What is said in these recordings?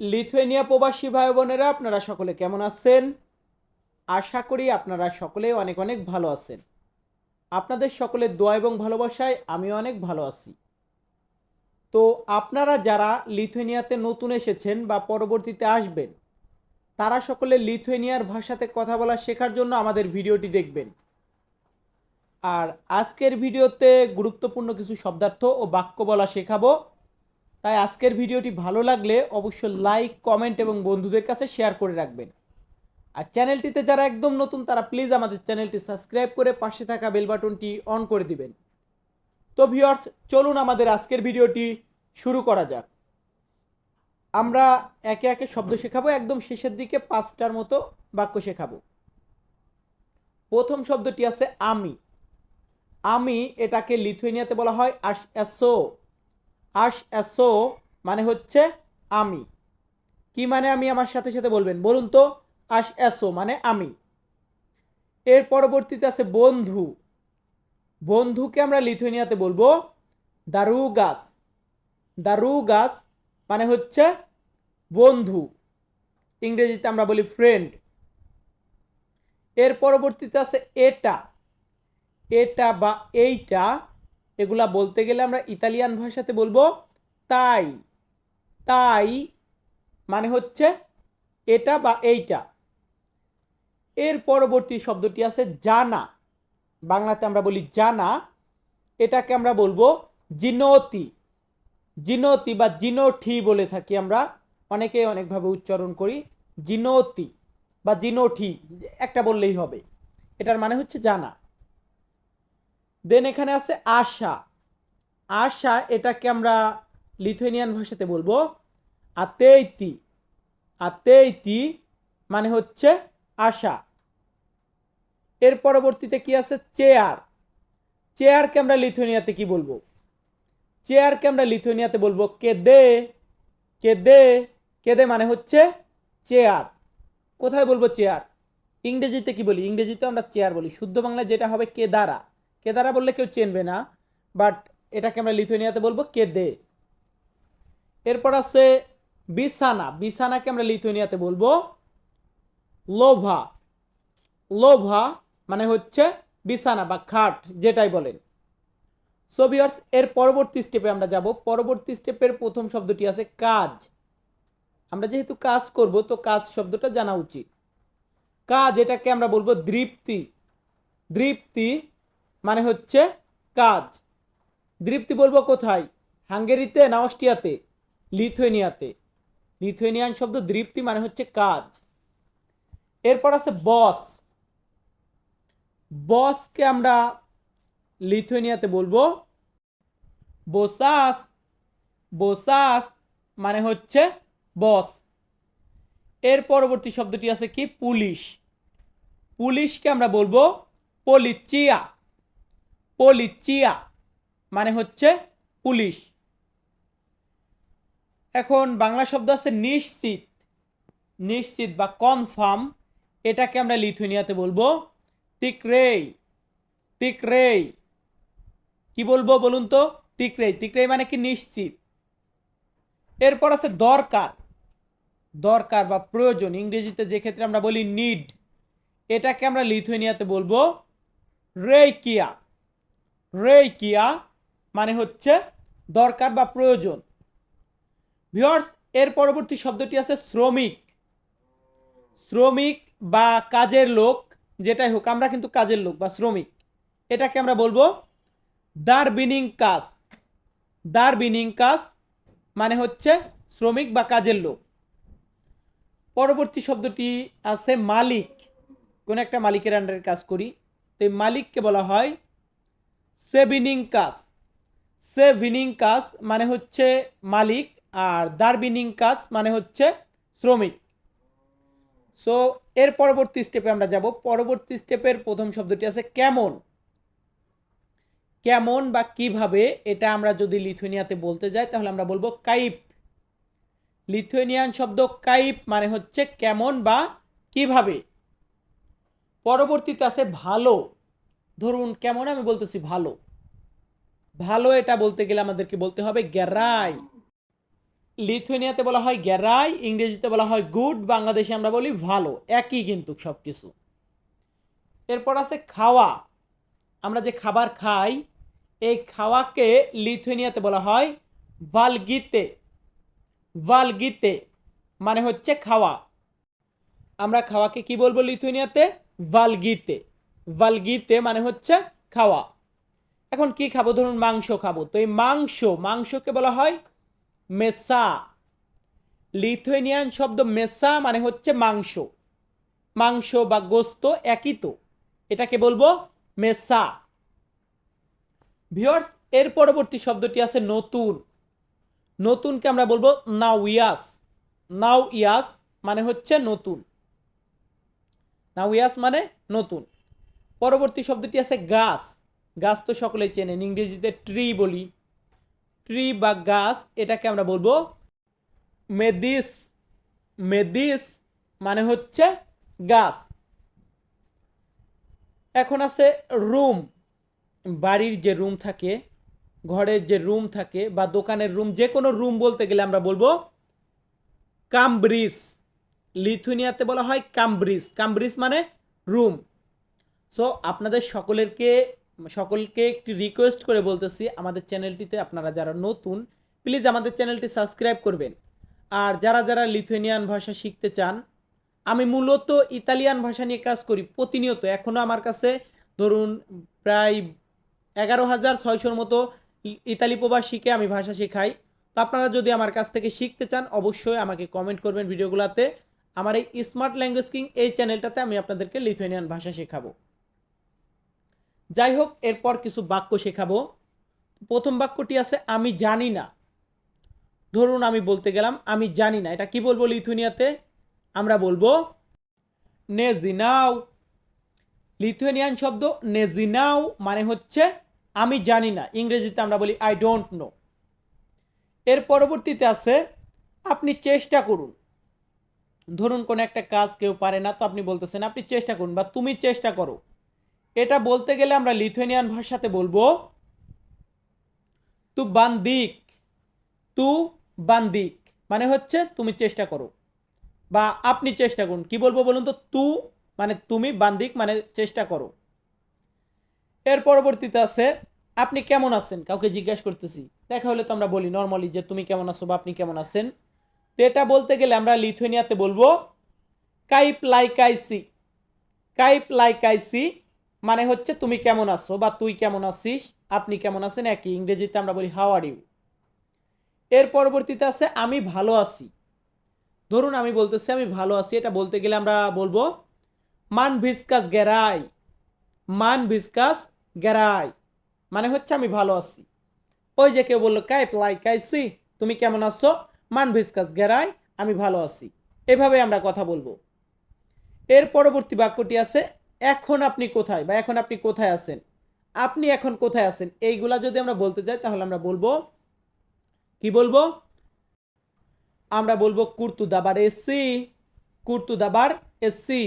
লিথুয়েনিয়া প্রবাসী ভাই বোনেরা আপনারা সকলে কেমন আছেন? আশা করি আপনারা সকলে অনেক অনেক ভালো আছেন। আপনাদের সকলের দোয়া এবং ভালোবাসায় আমি অনেক ভালো আছি। তো আপনারা যারা লিথুয়েনিয়াতে নতুন এসেছেন বা পরবর্তীতে আসবেন, তারা সকলে লিথুয়েনিয়ার ভাষাতে কথা বলা শেখার জন্য আমাদের ভিডিওটি দেখবেন। আর আজকের ভিডিওতে গুরুত্বপূর্ণ কিছু শব্দার্থ ও বাক্য বলা শেখাবো। তাই আজকের ভিডিওটি ভালো লাগলে অবশ্যই লাইক কমেন্ট এবং বন্ধুদের কাছে শেয়ার করে রাখবেন। আর চ্যানেলটিতে যারা একদম নতুন, তারা প্লিজ আমাদের চ্যানেলটি সাবস্ক্রাইব করে পাশে থাকা বেল বাটনটি অন করে দিবেন। তো ভিউয়ার্স চলুন আমাদের আজকের ভিডিওটি শুরু করা যাক। আমরা একে একে শব্দ শেখাবো, একদম শেষের দিকে পাঁচটার মতো বাক্য শেখাবো। প্রথম শব্দটি আছে আমি। আমি এটাকে লিথুয়েনিয়াতে বলা হয় আশ এসো আশ এসো মানে হচ্ছে আমি। কি মানে আমি আমার সাথে সাথে বলবেন? বলুন তো আশ এসো মানে আমি। এর পরবর্তীতে আছে বন্ধু। বন্ধুকে আমরা লিথুয়েনিয়াতে বলব দারুগাস। দারুগাস মানে হচ্ছে বন্ধু। ইংরেজিতে আমরা বলি ফ্রেন্ড এর পরবর্তীতে আছে এটা। এটা বা এইটা এগুলা বলতে গেলে আমরা ইতালিয়ান ভাষাতে বলব তাই। তাই মানে হচ্ছে এটা বা এইটা। এর পরবর্তী শব্দটি আছে জানা। বাংলাতে আমরা বলি জানা। এটাকে আমরা বলব জিনতি। জিনতি বা জিনোঠি বলে থাকি আমরা। অনেকে অনেকভাবে উচ্চারণ করি জিনতি বা জিনোঠি। একটা বললেই হবে। এটার মানে হচ্ছে জানা। দেন এখানে আছে আশা। আশা এটাকে আমরা লিথুয়েনিয়ান ভাষাতে বলব আতেইতি। আতেইতি মানে হচ্ছে আশা। এর পরবর্তীতে কি আছে? চেয়ার। চেয়ারকে আমরা লিথুয়েনিয়াতে কি বলব? চেয়ারকে আমরা লিথুয়েনিয়াতে বলব কে দে কে দে কে দে মানে হচ্ছে চেয়ার। কোথায় বলব চেয়ার? ইংরেজিতে কি বলি? ইংরেজিতে আমরা চেয়ার বলি। শুদ্ধ বাংলায় যেটা হবে কেদারা। কেদারা বললে কেউ চেনবে না বাট এটাকে আমরা লিথুয়েনিয়াতে বলব কেদে। এরপর আছে বিছানা, বিছানাকে আমরা লিথুয়েনিয়াতে বলব লোভা। লোভা মানে হচ্ছে বিছানা বা খাট, যেটাই বলেন। সো এর পরবর্তী স্টেপে আমরা যাব। পরবর্তী স্টেপের প্রথম শব্দটি আছে কাজ। আমরা যেহেতু কাজ করব, তো কাজ শব্দটা জানা উচিত। কাজ এটাকে আমরা বলব দৃপ্তি। দৃপ্তি মানে হচ্ছে কাজ। দৃপ্তি বলব কোথায়? হাঙ্গেরিতে না অস্ট্রিয়াতে? লিথুয়েনিয়াতে। লিথুয়েনিয়ান শব্দ দৃপ্তি মানে হচ্ছে কাজ। এরপর আছে বস। বসকে আমরা লিথুয়েনিয়াতে বলব বোসাস। বোসাস মানে হচ্ছে বস। এর পরবর্তী শব্দটি আছে কি? পুলিশ। পুলিশকে আমরা বলব পলিচিয়া। পলিচিয়া মানে হচ্ছে পুলিশ। এখন বাংলা শব্দ আছে নিশ্চিত। নিশ্চিত বা কনফার্ম এটাকে আমরা লিথুনিয়াতে বলব তিকরেই। তিকরেই। কি বলব বলুন তো? তিকরেই। তিকরেই মানে কি নিশ্চিত? এরপর আছে দরকার। দরকার বা প্রয়োজন। ইংরেজিতে যে ক্ষেত্রে আমরা বলি নিড এটাকে আমরা লিথুয়েনিয়াতে বলব রেইকিয়া। রেইকিয়া মানে হচ্ছে দরকার বা প্রয়োজন। ভিওর্স এর পরবর্তী শব্দটি আছে শ্রমিক। শ্রমিক বা কাজের লোক, যেটাই হোক, আমরা কিন্তু কাজের লোক বা শ্রমিক। এটাকে আমরা বলব দার বিনিং কাজ। দার বিনিং কাজ মানে হচ্ছে শ্রমিক বা কাজের লোক। পরবর্তী শব্দটি আছে মালিক। কোন একটা মালিকের আন্ডারে কাজ করি। তো এই মালিককে বলা হয় সেভিনিং কাজ সেভিনিং কাজ মানে হচ্ছে মালিক আর দারবিনিং কাজ মানে হচ্ছে শ্রমিক। সো এর পরবর্তী স্টেপে আমরা যাব। পরবর্তী স্টেপের প্রথম শব্দটি আছে কেমন? কেমন বা কীভাবে? এটা আমরা যদি লিথুয়েনিয়াতে বলতে যাই, তাহলে আমরা বলব কাইপ। লিথুয়েনিয়ান শব্দ কাইপ মানে হচ্ছে কেমন বা কীভাবে? পরবর্তীতে আছে ভালো। ধরুন কেমন আমি বলতেছি ভালো। ভালো এটা বলতে গেলে আমাদেরকে বলতে হবে গ্যারাই। লিথুয়েনিয়াতে বলা হয় গ্যারাই, ইংরেজিতে বলা হয় গুড, বাংলাদেশে আমরা বলি ভালো, একই কিন্তু সব কিছু এরপর আছে খাওয়া। আমরা যে খাবার খাই, এই খাওয়াকে লিথুয়েনিয়াতে বলা হয় ভালগিতে। ভালগিতে মানে হচ্ছে খাওয়া। আমরা খাওয়াকে কি বলব লিথুয়েনিয়াতে? ভালগিতে। ভালগিতে মানে হচ্ছে খাওয়া। এখন কি খাব? ধরুন মাংস খাব। তো এই মাংস, মাংসকে বলা হয় মেসা। লিথুয়েনিয়ান শব্দ মেসা মানে হচ্ছে মাংস। মাংস বা গোস্ত একই তো। এটাকে বলব মেসা। ভিওর্স এর পরবর্তী শব্দটি আছে নতুন। নতুনকে আমরা বলব নাও ইয়াস নাও ইয়াস মানে হচ্ছে নতুন। নাও ইয়াস মানে নতুন। পরবর্তী শব্দটি আছে গাছ। গাছ তো সকলেই চেনেন। ইংরেজিতে ট্রি বলি। ট্রি বা গাছ, এটাকে আমরা বলব মেদিস। মেদিস মানে হচ্ছে গাছ। এখন আছে রুম। বাড়ির যে রুম থাকে, ঘরের যে রুম থাকে বা দোকানের রুম যে কোনো রুম বলতে গেলে আমরা বলব কামব্রিজ। লিথুনিয়াতে বলা হয় কামব্রিজ। কামব্রিজ মানে রুম। সো আপনাদের সকলেরকে, সকলকে একটি রিকোয়েস্ট করে বলতেছি, আমাদের চ্যানেলটিতে আপনারা যারা নতুন প্লিজ আমাদের চ্যানেলটি সাবস্ক্রাইব করবেন। আর যারা যারা লিথুয়েনিয়ান ভাষা শিখতে চান, আমি মূলত ইতালিয়ান ভাষা নিয়ে কাজ করি প্রতিনিয়ত। এখনও আমার কাছে ধরুন প্রায় এগারো হাজার ছয়শোর মতো ইতালি প্রবাসীকে আমি ভাষা শেখাই। তো আপনারা যদি আমার কাছ থেকে শিখতে চান, অবশ্যই আমাকে কমেন্ট করবেন ভিডিওগুলোতে। আমার এই স্মার্ট ল্যাঙ্গুয়েজ কিং এই চ্যানেলটাতে আমি আপনাদেরকে লিথুয়েনিয়ান ভাষা শেখাবো। যাই হোক এরপর কিছু বাক্য শেখাবো। প্রথম বাক্যটি আছে, আমি জানি না। ধরুন আমি বলতে গেলাম, আমি জানি না। এটা কি বলব লিথুনিয়াতে আমরা বলব, নেজিনাও। লিথুয়েনিয়ান শব্দ, নেজিনাও মানে হচ্ছে, আমি জানি না। ইংরেজিতে আমরা বলি আই ডোন্ট নো এর পরবর্তীতে আছে, আপনি চেষ্টা করুন। ধরুন কোনো একটা কাজ কেউ পারে না, তো আপনি বলতেছেন, আপনি চেষ্টা করুন বা তুমি চেষ্টা করো। এটা বলতে গেলে আমরা লিথুয়েনিয়ান ভাষাতে বলব তু বান্দিক তু বান্দিক মানে হচ্ছে তুমি চেষ্টা করো বা আপনি চেষ্টা করুন। কি বলব বলুন তো? তু মানে তুমি, বান্দিক মানে চেষ্টা করো। এর পরবর্তীতে আছে, আপনি কেমন আছেন? কাউকে জিজ্ঞাসা করতেছি। দেখা হলে তো আমরা বলি নর্মালি যে তুমি কেমন আছো বা আপনি কেমন আছেন। তো এটা বলতে গেলে আমরা লিথুয়েনিয়াতে বলব, কাইপ লাইকাইসি কাইপ লাইকাইসি মানে হচ্ছে তুমি কেমন আছো বা তুই কেমন আছিস, আপনি কেমন আছেন? একই ইংরেজিতে আমরা বলি হাও আর ইউ এর পরবর্তীতে আছে, আমি ভালো আছি। ধরুন আমি বলতেছি, আমি ভালো আছি। এটা বলতে গেলে আমরা বলব, মান ভিসকাস গেরাই। মান ভিসকাস গেরাই। মানে হচ্ছে, আমি ভালো আছি। ওই যে কেউ বলল, কাইপ লাই কাইসি তুমি কেমন আছো? মান ভিসকাস গেরাই, আমি ভালো আছি। এভাবে আমরা কথা বলব। এর পরবর্তী বাক্যটি আছে এখন আপনি কোথায় বা এখন আপনি কোথায় আছেন? আপনি এখন কোথায় আছেন? এইগুলা যদি আমরা বলতে যাই, তাহলে আমরা বলব, কি বলব? আমরা বলব কুর্তু দাবার এসি। কুর্তু দাবার এসি।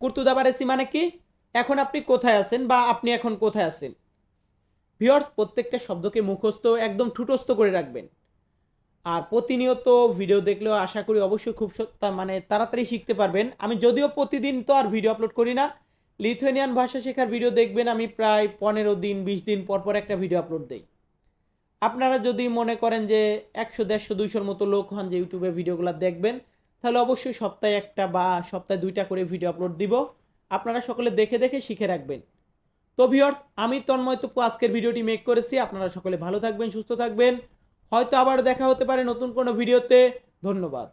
কুর্তু দাবার এসি মানে কি? এখন আপনি কোথায় আছেন বা আপনি এখন কোথায় আছেন? ভিওর্স প্রত্যেকটা শব্দকে মুখস্থ, একদম ঠুটস্থ করে রাখবেন। আর প্রতিনিয়ত ভিডিও দেখলেও আশা করি অবশ্যই খুব মানে তাড়াতাড়ি শিখতে পারবেন। আমি যদিও প্রতিদিন তো আর ভিডিও আপলোড করি না লিথুয়েনিয়ান ভাষা শেখার ভিডিও দেখবেন, আমি প্রায় পনেরো দিন, বিশ দিন পর পর একটা ভিডিও আপলোড দেই। আপনারা যদি মনে করেন যে একশো, দেড়শো, দুইশোর মতো লোক হন যে ইউটিউবে ভিডিওগুলো দেখবেন, তাহলে অবশ্যই সপ্তাহে একটা বা সপ্তাহে দুইটা করে ভিডিও আপলোড দিব। আপনারা সকলে দেখে দেখে শিখে রাখবেন। তো ভিওর্স আমি তন্ময় তুপু, আজকের ভিডিওটি মেক করেছি। আপনারা সকলে ভালো থাকবেন, সুস্থ থাকবেন। হয়তো আবার দেখা হতে পারে নতুন কোনো ভিডিওতে ধন্যবাদ।